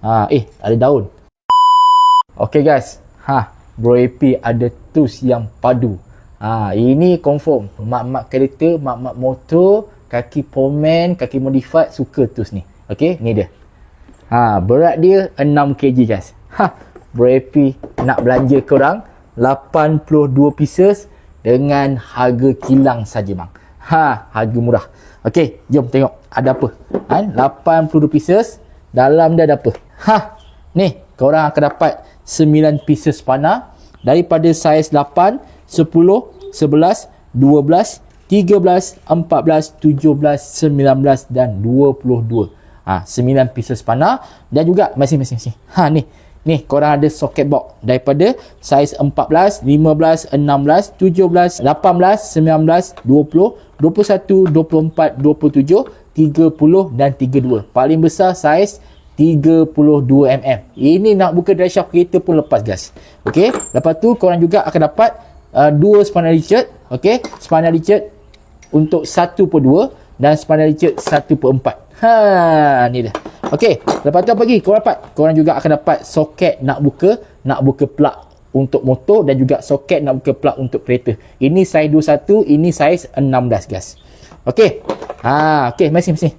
Ha, eh, ada daun. Okay guys. Ha, Bro AP ada tools yang padu. Ha, ini confirm. Mak-mak kereta, mak-mak motor, kaki pomen, kaki modified suka tools ni. Okay, ni dia. Ha, berat dia 6 kg guys. Ha, Bro AP nak belanja korang 82 pieces dengan harga kilang saja bang. Ha, harga murah. Okey, jom tengok ada apa. Kan? 82 pieces. Dalam dia ada apa? Ha, ni korang akan dapat 9 pieces panah daripada saiz 8, 10, 11, 12, 13, 14, 17, 19 dan 22. Ha, 9 pieces panah dan juga masing-masing masing. Ha ni. Ni korang ada socket box daripada saiz 14, 15, 16, 17, 18, 19, 20, 21, 24, 27, 30 dan 32. Paling besar saiz 32mm. Ini nak buka dry shaft kereta pun lepas guys. Okey. Lepas tu korang juga akan dapat uh, dua spandal Richard. Okey. Spandal Richard untuk 1 per 2 dan spandal Richard 1 per 4. Ha, ni dia. Okey. Lepas tu apa lagi korang dapat? Korang juga akan dapat soket nak buka, nak buka plug untuk motor dan juga soket nak buka plug untuk kereta. Ini saiz 21, ini saiz 16 guys. Okey. Ha, okey, masih-masih.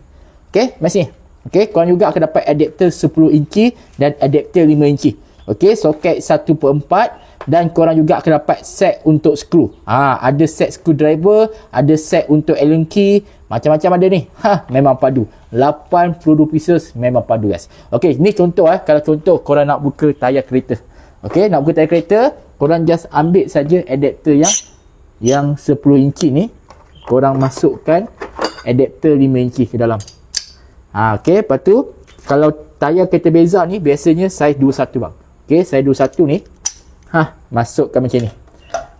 Okey, masih. Okey, korang juga akan dapat adapter 10 inci dan adapter 5 inci. Okey, soket 1 per 4 dan korang juga akan dapat set untuk skru. Ha, ada set screwdriver, ada set untuk Allen key, macam-macam ada ni. Ha, memang padu. 82 pieces memang padu guys. Okey, ni contoh eh. Kalau contoh korang nak buka tayar kereta. Okey, nak buka tayar kereta, korang just ambil saja adapter yang yang 10 inci ni. Korang masukkan adapter 5 inci ke dalam. Ha, okay, lepas tu kalau tayar kereta beza ni biasanya saiz 21 bang. Okay, saiz 21 ni ha, masukkan macam ni.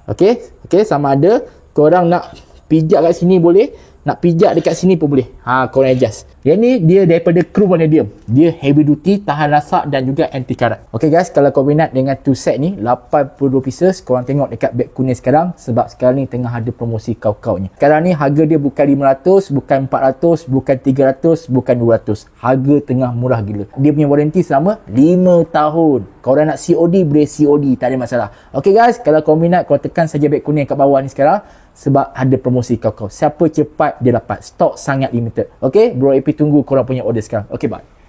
Okay, okay, sama ada korang nak pijak kat sini boleh, nak pijak dekat sini pun boleh. Ha, korang adjust. Yang ni dia daripada crew vanadium. Dia heavy duty, tahan rasak dan juga anti karat. Okay guys, kalau kau minat dengan two set ni, 82 pieces, korang tengok dekat beg kuning sekarang sebab sekarang ni tengah ada promosi kau-kau ni. Sekarang ni harga dia bukan 500, bukan 400, bukan 300, bukan 200. Harga tengah murah gila. Dia punya warranty selama 5 tahun. Korang nak COD, boleh COD, tak ada masalah. Okay guys, kalau kau minat, kau tekan saja beg kuning kat bawah ni sekarang sebab ada promosi kau-kau. Siapa cepat dia dapat. Stok sangat limited. Okay, Bro AP tunggu korang punya order sekarang. Okay, bye.